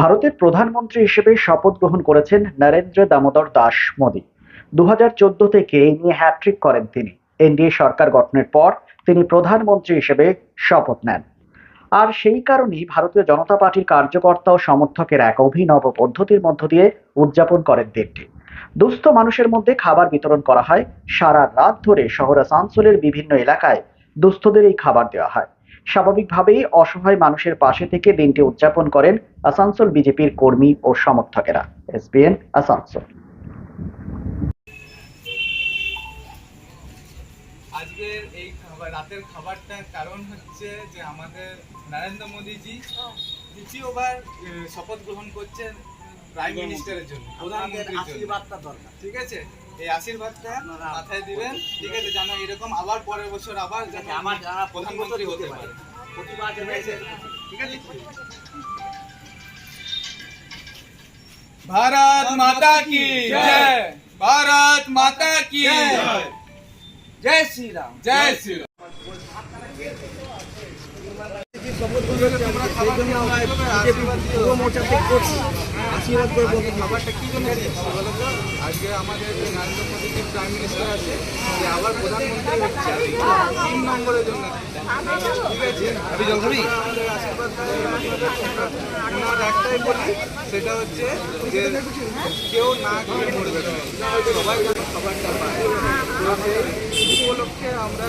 ভারতের প্রধানমন্ত্রী হিসেবে শপথ গ্রহণ করেছেন নরেন্দ্র দামোদর দাস মোদী। দু হাজার চোদ্দ থেকে এই নিয়ে হ্যাট্রিক করেন তিনি। এনডিএ সরকার গঠনের পর তিনি প্রধানমন্ত্রী হিসেবে শপথ নেন। আর সেই কারণেই ভারতীয় জনতা পার্টির কার্যকর্তা ও সমর্থকের এক অভিনব পদ্ধতির মধ্য দিয়ে উদযাপন করেন দিনটি। দুস্থ মানুষের মধ্যে খাবার বিতরণ করা হয়। সারা রাত ধরে শহর আসানসোলের বিভিন্ন এলাকায় দুস্থদের এই খাবার দেওয়া হয়। স্বাভাবিকভাবেই অসহায় মানুষের পাশে থেকে দিনটি উদযাপন করেন আসানসোল বিজেপির কর্মী ও সমর্থকেরা। এসবিএন আসানসোল। আজকের এই খাবার রাতের খাবারটার কারণ হচ্ছে যে আমাদের নরেন্দ্র মোদীজি দ্বিতীয়বার শপথ গ্রহণ করছেন প্রাইম মিনিস্টারের জন্য আপনাদের প্রধানমন্ত্রীর জন্য আশীর্বাদটা দরকার ঠিক আছে এই আশীর্বাদটা আপনারা মাথায় দিবেন ঠিক আছে যেন এরকম আবার পরের বছর আবার ঠিক যেন আছে আমার যারা প্রধানমন্ত্রী হতে পারে প্রতিবার ঠিক আছে ঠিক আছে भारत माता की जय भारत माता की जय জয় শ্রীরাম জয় শ্রী রাম আশীর্বাদ করে বলতে খাবারটা কি জন্য তো? আজকে আমাদের যে নরেন্দ্র যে আছে সে আবার প্রধানমন্ত্রী তিন নম্বরের জন্য ঠিক আছে সেটা হচ্ছে যে কেউ না খেয়ে মরবে না সবাই যেন খাবারটা পায় উপলক্ষে আমরা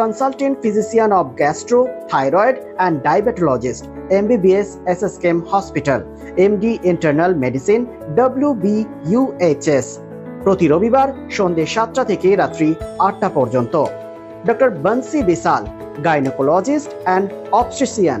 consultant physician of gastro thyroid and diabetologist MBBS S S KM hospital M D internal medicine W B UHS প্রতি রবিবার সন্ধে সাতটা থেকে রাত্রি আটটা পর্যন্ত। Doctor Bansi Bishal gynaecologist and obstetrician